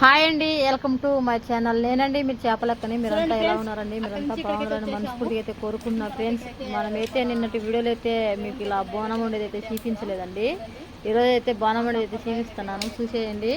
Hi అండి welcome to my channel. నేనండి మీరు చేపలెక్కని మీరంతా ఎలా ఉన్నారండి? మీరంతా బాగున్నారని మనస్ఫూర్తిగా అయితే కోరుకుంటున్నా. ఫ్రెండ్స్ మనమైతే నిన్నటి వీడియోలో అయితే మీకు ఇలా బోనం ఉండేది అయితే చూపించలేదండి. ఈరోజు అయితే బోనం ఉండేది అయితే చూపిస్తున్నాను. చూసేయండి.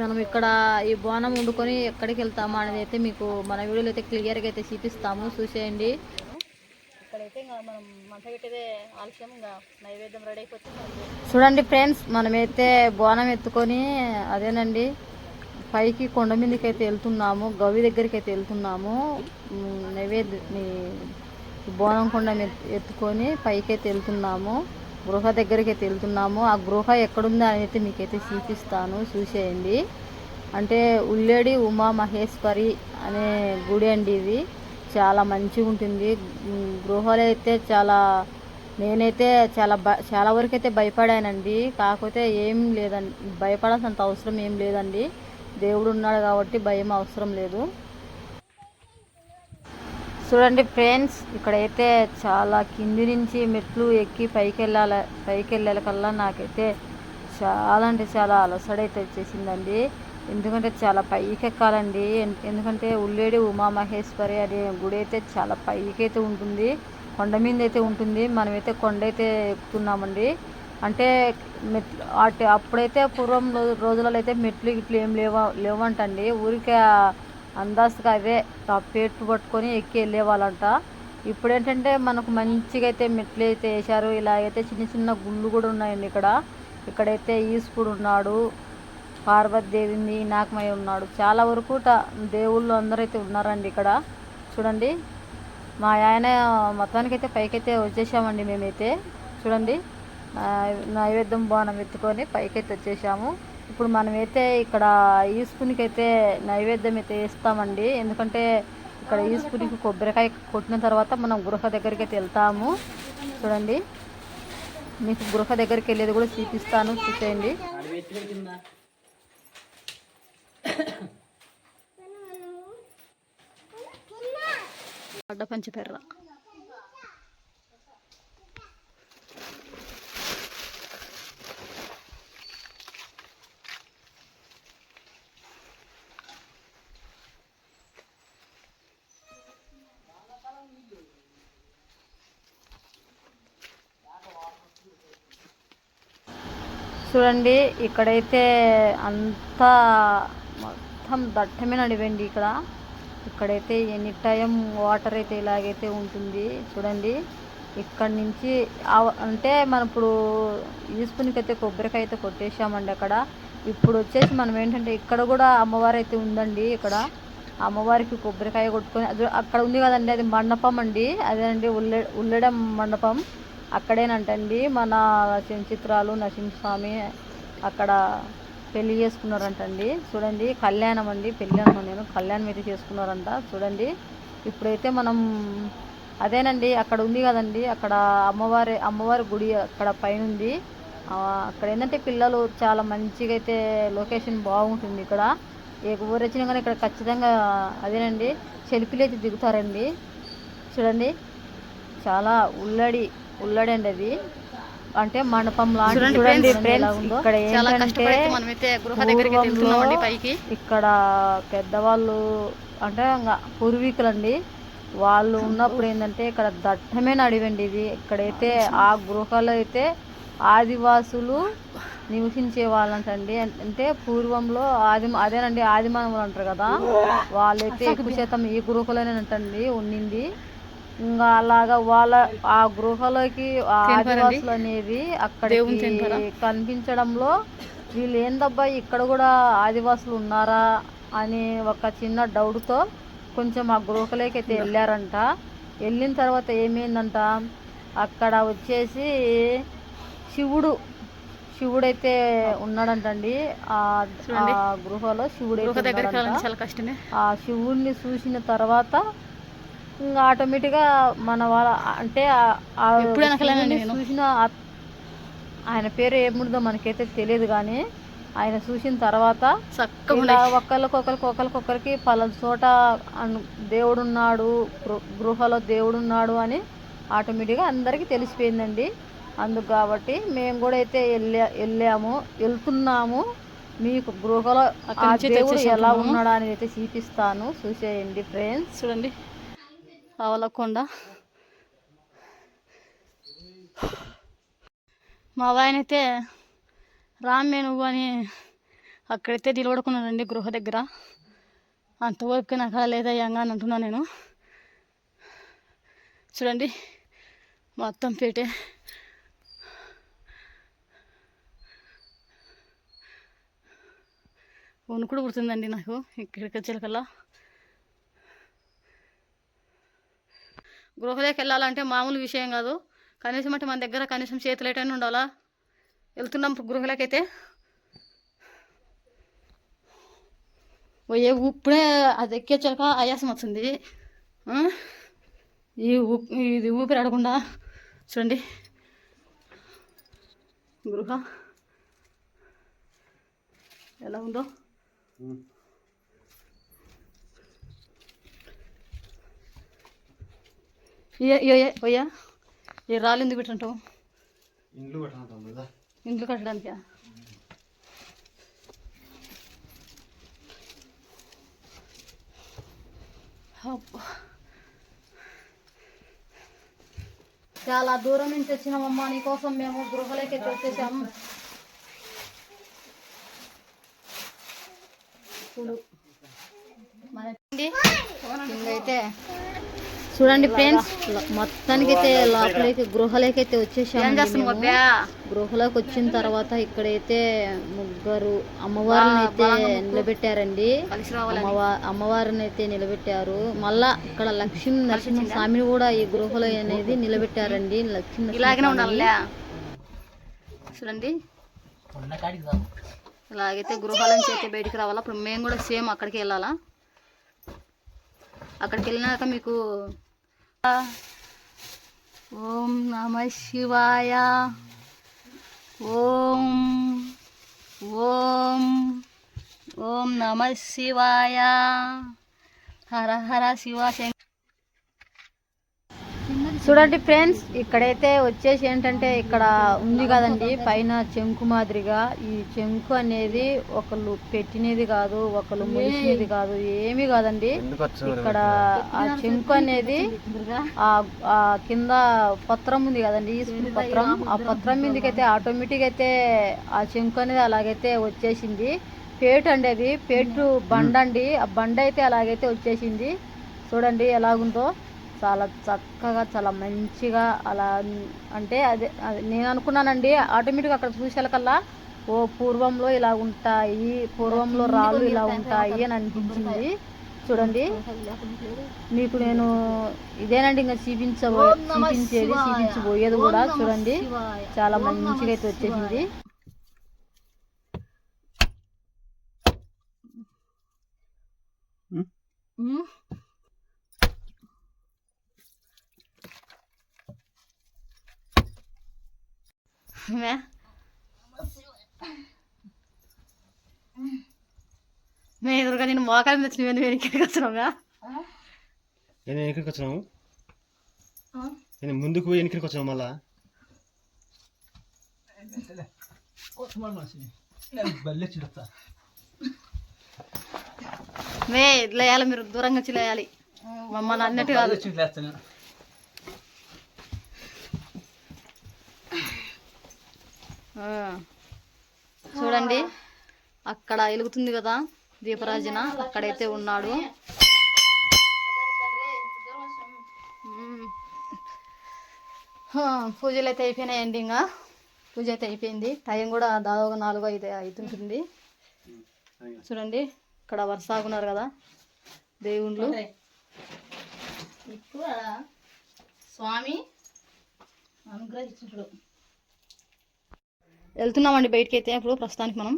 మనం ఇక్కడ ఈ బోనం వండుకొని ఎక్కడికి వెళ్తామా అనేది అయితే మీకు మన వీడియోలో అయితే క్లియర్గా అయితే చూపిస్తాము. చూసేయండి. ఇక్కడైతే ఇంకా మనం ఆలస్యం. ఇంకా నైవేద్యం రెడీ అయిపోతుంది చూడండి ఫ్రెండ్స్ మనమైతే బోనం ఎత్తుకొని అదేనండి పైకి కొండ మీదకి అయితే వెళ్తున్నాము గవి దగ్గరికి అయితే వెళ్తున్నాము నైవేద్య బోనం కొండ ఎత్తుకొని పైకి అయితే వెళ్తున్నాము. గృహ దగ్గరికి అయితే వెళ్తున్నాము. ఆ గృహ ఎక్కడుందో అని అయితే మీకైతే చూపిస్తాను. చూసేయండి. అంటే ఉల్లేడి ఉమా మహేశ్వరి అనే గుడి అండి ఇది. చాలా మంచిగా ఉంటుంది. గృహలు అయితే చాలా నేనైతే చాలా బ చాలా వరకు అయితే భయపడానండి. కాకపోతే ఏం లేదండి భయపడాల్సినంత అవసరం ఏం లేదండి. దేవుడు ఉన్నాడు కాబట్టి భయం అవసరం లేదు. చూడండి ఫ్రెండ్స్ ఇక్కడైతే చాలా కింది నుంచి మెట్లు ఎక్కి పైకి వెళ్ళాలి పైకి వెళ్ళాలి కల్లా నాకైతే చాలా అంటే చాలా అలసడైతే వచ్చేసిందండి. ఎందుకంటే చాలా పైకి ఎక్కాలండి ఎందుకంటే ఉల్లేడి ఉమామహేశ్వరి అనే గుడి అయితే చాలా పైకి అయితే ఉంటుంది. కొండ మీద అయితే ఉంటుంది. మనమైతే కొండ అయితే ఎక్కుతున్నామండి. అంటే మెట్లు అటు అప్పుడైతే పూర్వం రోజులలో అయితే మెట్లు ఇట్లు ఏం లేవ లేవంటండి. ఊరికే అందాజుగా అవే ఆ పట్టుకొని ఎక్కి వెళ్ళేవాళ్ళంట. ఇప్పుడు ఏంటంటే మనకు మంచిగా అయితే మెట్లు అయితే వేశారు ఇలాగైతే చిన్న చిన్న గుళ్ళు కూడా ఉన్నాయండి ఇక్కడ. ఇక్కడైతే ఈశ్వరుడు ఉన్నాడు పార్వతీదేవింది నాగమయ్య ఉన్నాడు. చాలా వరకు దేవుళ్ళు అందరూ అయితే ఉన్నారండి ఇక్కడ. చూడండి. మా ఆయన మొత్తానికి అయితే పైకైతే వచ్చేసామండి మేమైతే. చూడండి. నైవేద్యం బాణం ఎత్తుకొని పైకైతే వచ్చేసాము. ఇప్పుడు మనమైతే ఇక్కడ ఈస్పునికి అయితే నైవేద్యం అయితే వేస్తామండి. ఎందుకంటే ఇక్కడ ఈస్పునికి కొబ్బరికాయ కొట్టిన తర్వాత మనం గృహ దగ్గరికి అయితే వెళ్తాము. చూడండి. మీకు గృహ దగ్గరికి వెళ్ళేది కూడా చూపిస్తాను. చూసేయండి. అడ్డ పంచపెర్ర చూడండి ఇక్కడైతే అంతా మొత్తం దట్టమైన అడివండి ఇక్కడ. ఇక్కడైతే ఎనీ టైం వాటర్ అయితే ఇలాగైతే ఉంటుంది చూడండి. ఇక్కడ నుంచి అంటే మనం ఇప్పుడు ఈస్పునికి అయితే కొబ్బరికాయ అయితే కొట్టేసామండి అక్కడ. ఇప్పుడు వచ్చేసి మనం ఏంటంటే ఇక్కడ కూడా అమ్మవారు అయితే ఉందండి ఇక్కడ. అమ్మవారికి కొబ్బరికాయ కొట్టుకొని అక్కడ ఉంది కదండి అది మండపం అండి. అదేనండి ఉల్లె ఉల్లెడం మండపం. అక్కడేనంటండి మన చిత్రాలు నరసింహస్వామి అక్కడ పెళ్ళి చేసుకున్నారంటండి. చూడండి కళ్యాణం అండి పెళ్ళి అన్నాను నేను. కళ్యాణం అయితే చేసుకున్నారంట. చూడండి ఇప్పుడైతే మనం అదేనండి అక్కడ ఉంది కదండి అక్కడ అమ్మవారి అమ్మవారి గుడి అక్కడ పైన ఉంది అక్కడ ఏంటంటే పిల్లలు చాలా మంచిగా అయితే లొకేషన్ బాగుంటుంది ఇక్కడ. ఏ ఊరు వచ్చినా కానీ ఇక్కడ ఖచ్చితంగా అదేనండి సెల్ఫీలు అయితే దిగుతారండి. చూడండి చాలా ఉల్లడి ఉల్లడి అండి అది. అంటే మండపం లాంటి చూడండి ఇక్కడ ఏంటంటే పైకి. ఇక్కడ పెద్దవాళ్ళు అంటే పూర్వీకులండి. వాళ్ళు ఉన్నప్పుడు ఏంటంటే ఇక్కడ దట్టమైన అడవండి ఇది ఇక్కడైతే ఆ గృహలో అయితే ఆదివాసులు నివసించే వాళ్ళంటండి. అంటే పూర్వంలో ఆది అదేనండి ఆదిమానవులు అంటారు కదా. వాళ్ళైతే ఎక్కువ శాతం ఈ గృహలోనేనంటండి ఉండింది ఇంకా అలాగా వాళ్ళ ఆ గృహలోకి ఆ ఆదివాసులు అనేది అక్కడికి కనిపించడంలో వీళ్ళు ఏందబ్బా ఇక్కడ కూడా ఆదివాసులు ఉన్నారా అని ఒక చిన్న డౌట్తో కొంచెం ఆ గృహలోకి అయితే వెళ్ళారంట. వెళ్ళిన తర్వాత ఏమైందంట? అక్కడ వచ్చేసి శివుడు శివుడైతే ఉన్నాడంటండి. ఆ గృహలో శివుడు ఆ శివుడిని చూసిన తర్వాత ఇంకా ఆటోమేటిక్గా మన వాళ్ళ అంటే చూసిన ఆయన పేరు ఏముందో మనకైతే తెలియదు కానీ ఆయన చూసిన తర్వాత ఒకరికొకరికి ఒకరికొకరికి పలానా చోట దేవుడున్నాడు గృహలో దేవుడున్నాడు అని ఆటోమేటిక్గా అందరికీ తెలిసిపోయిందండి. అందుకు కాబట్టి మేము కూడా అయితే వెళ్ళా వెళ్ళాము వెళ్తున్నాము. మీకు గృహలో దేవుడు ఎలా. ఉన్నాడా అని అయితే చూపిస్తాను. చూసేయండి ఫ్రెండ్స్. చూడండి. ఆవలకొండ మా ఆయనైతే రామ్మే నువ్వు అని అక్కడైతే నిలబడుకున్నానండి గృహ దగ్గర. అంత ఓపిక నాకు లేదయ్యంగా అని అంటున్నాను నేను. చూడండి మొత్తం పేటే. వణుకుడు పుడుతుందండి నాకు ఇక్కడికి వచ్చేకల్లా గృహలోకి వెళ్ళాలంటే మామూలు విషయం కాదు. కనీసం అంటే మన దగ్గర కనీసం చేతులేటైనా ఉండాలా? వెళ్తున్నాం గృహలోకైతే. అయితే పోయే ఇప్పుడే అది ఎక్కేచ్చాక ఆయాసం వచ్చింది. ఈ ఊప్ ఇది ఊపిరి అడగకుండా చూడండి. గృహ ఎలా ఉందో? పోయా ఈ రాళ్ళు ఎందుకు పెట్టంటావు ఇండ్లు ఇంట్లో కట్టడానికా. చాలా దూరం నుంచి వచ్చినామమ్మా నీకోసం మేము గృహలోకి వచ్చేసాము చూడు. మన అయితే చూడండి ఫ్రెండ్స్ మొత్తానికి అయితే లోపలికి గృహలోకి అయితే వచ్చేసాము గృహలోకి వచ్చిన తర్వాత ఇక్కడైతే ముగ్గురు అమ్మవారిని అయితే నిలబెట్టారండి. అమ్మవారిని అయితే నిలబెట్టారు. మళ్ళా ఇక్కడ లక్ష్మీ నరసింహ స్వామిని కూడా ఈ గృహలో అనేది నిలబెట్టారండి. లక్ష్మీ చూడండి. ఇలాగైతే గృహాల నుంచి అయితే బయటికి రావాలా? ఇప్పుడు మేము కూడా సేమ్ అక్కడికి వెళ్ళాలా? అక్కడికి వెళ్ళినాక మీకు ओम नमः शिवाय। ओम ओम ओम नमः शिवाय। हर हर शिवा చూడండి ఫ్రెండ్స్ ఇక్కడైతే వచ్చేసి ఏంటంటే ఇక్కడ ఉంది కదండి పైన చెంకు మాదిరిగా. ఈ చెంకు అనేది ఒకళ్ళు పెట్టినది కాదు ఒకళ్ళు మొలిచినది కాదు ఏమీ కాదండి. ఇక్కడ ఆ చెంకు అనేది ఆ ఆ కింద పత్రం ఉంది కదండి ఈ పత్రం. ఆ పత్రం మీదకైతే ఆటోమేటిక్ అయితే ఆ చెంకు అనేది అలాగైతే వచ్చేసింది. పేటు అండి అది పేటు బండ అండి ఆ బండ అయితే అలాగైతే వచ్చేసింది. చూడండి ఎలాగుందో. చాలా చక్కగా చాలా మంచిగా అలా అంటే అదే అదే నేను అనుకున్నానండి ఆటోమేటిక్గా అక్కడ చూసేకల్లా ఓ పూర్వంలో ఇలా ఉంటాయి పూర్వంలో రాళ్ళు ఇలా ఉంటాయి అని అనిపించింది. చూడండి. మీకు నేను ఇదేనండి ఇంకా చూపించబో చూపించేది చూపించబోయేది కూడా చూడండి. చాలా మంచిగా అయితే వచ్చేసింది. ఉమ్. మే. మే ఎదురుగా నేను మోకాలు తెచ్చిన నువ్వు వెనక్కి వచ్చినావుగా నేను ఎక్కడికి వచ్చినాము నేను ముందుకు పోయి వెనక్కి వచ్చినాము మళ్ళా? మే ఇట్లా వేయాలి మీరు దూరంగా వచ్చి లేయాలి. మమ్మల్ని అన్నట్టు కాదు. చూడండి. అక్కడ వెలుగుతుంది కదా దీపరాజన. అక్కడైతే ఉన్నాడు. పూజలు అయితే అయిపోయినాయండి ఇంకా. పూజ అయితే అయిపోయింది. టైం కూడా దాదాపు నాలుగు ఐదు అవుతుంటుంది చూడండి. ఇక్కడ వరుసాగున్నారు కదా. దేవుళ్ళు. స్వామి అనుగ్రహించుడు వెళ్తున్నామండి బయటికి అయితే ఇప్పుడు ప్రస్తుతానికి మనం.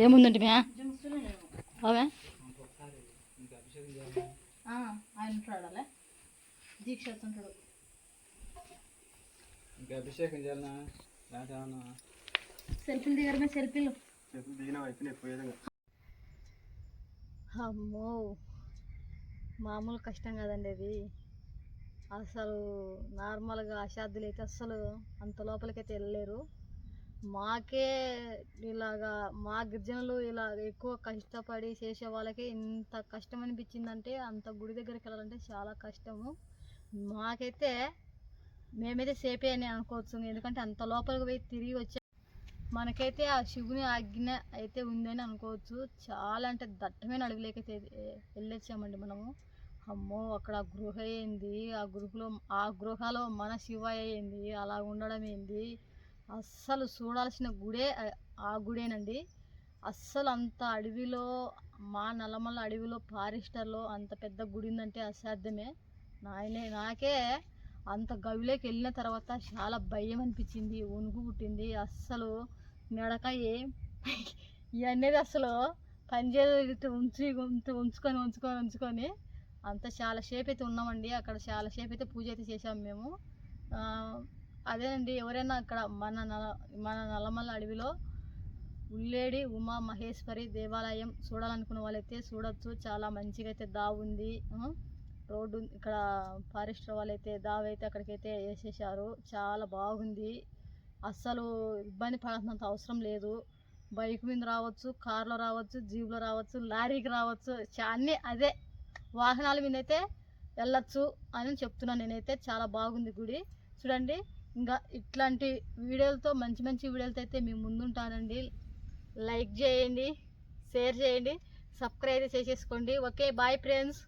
ఏముందండి మ్యా అవే ఆయన ఉంటాడు దీక్ష ఉంటాడు ఇంకా అభిషేకం చేయాలనా సెల్ఫీలు దిగడమే సెల్ఫీలు చేతులు దిగినా అయిపోయినాయి పోయేదంగా అమ్మో మామూలు కష్టం కదండి అది. అసలు నార్మల్గా అసాధ్యులు అయితే అస్సలు అంత లోపలికైతే వెళ్ళలేరు. మాకే ఇలాగా మా గిరిజనులు ఇలా ఎక్కువ కష్టపడి చేసే వాళ్ళకి ఇంత కష్టం అనిపించిందంటే అంత గుడి దగ్గరికి వెళ్ళాలంటే చాలా కష్టము. మాకైతే మేమైతే సేపే అని అనుకోవచ్చు. ఎందుకంటే అంత లోపలికి పోయి తిరిగి వచ్చే మనకైతే ఆ శివుని ఆజ్ఞ అయితే ఉందని అనుకోవచ్చు. చాలా అంటే దట్టమైన అడవిలోకైతే వెళ్ళొచ్చామండి మనము. అమ్మో! అక్కడ గృహ ఏంది? ఆ గృహలో ఆ గృహలో మన శివయ్య ఏంది? అలా ఉండడం ఏంది? అస్సలు చూడాల్సిన గుడే ఆ- గుడేనండి. అస్సలు అంత అడవిలో మా నల్లమల్ల అడవిలో ఫారెస్టర్లో అంత పెద్ద గుడి ఉందంటే అసాధ్యమే. నాయనే నాకే అంత గవిలోకి వెళ్ళిన తర్వాత చాలా భయం అనిపించింది వణుకు పుట్టింది. అస్సలు నడక ఏం ఇవన్నీ అసలు పనిచేయదు ఉంచి ఉంచి- ఉంచుకొని ఉంచుకొని ఉంచుకొని అంత చాలా సేపు అయితే ఉన్నామండి. అక్కడ చాలా సేపు అయితే పూజ అయితే చేసాము మేము అదేనండి ఎవరైనా అక్కడ మన నల మన నల్లమల్ల అడవిలో ఉల్లేడి ఉమా మహేశ్వరి దేవాలయం చూడాలనుకున్న వాళ్ళైతే చూడొచ్చు. చాలా మంచిగా అయితే దావుంది రోడ్డు ఉంది. ఇక్కడ ఫారెస్ట్ వాళ్ళైతే దావైతే అక్కడికైతే వేసేసారు చాలా బాగుంది. అస్సలు ఇబ్బంది పడాల్సినంత అవసరం లేదు. బైక్ మీద రావచ్చు కార్లో రావచ్చు జీప్లో రావచ్చు లారీకి రావచ్చు. అన్నీ అదే వాహనాల మీద అయితే వెళ్ళచ్చు అని చెప్తున్నాను నేనైతే. చాలా బాగుంది గుడి. చూడండి ఇంకా ఇట్లాంటి వీడియోలతో మంచి మంచి వీడియోలతో అయితే మేము ముందుంటానండి. లైక్ చేయండి షేర్ చేయండి సబ్స్క్రైబ్ చేసేసుకోండి. Okay bye friends.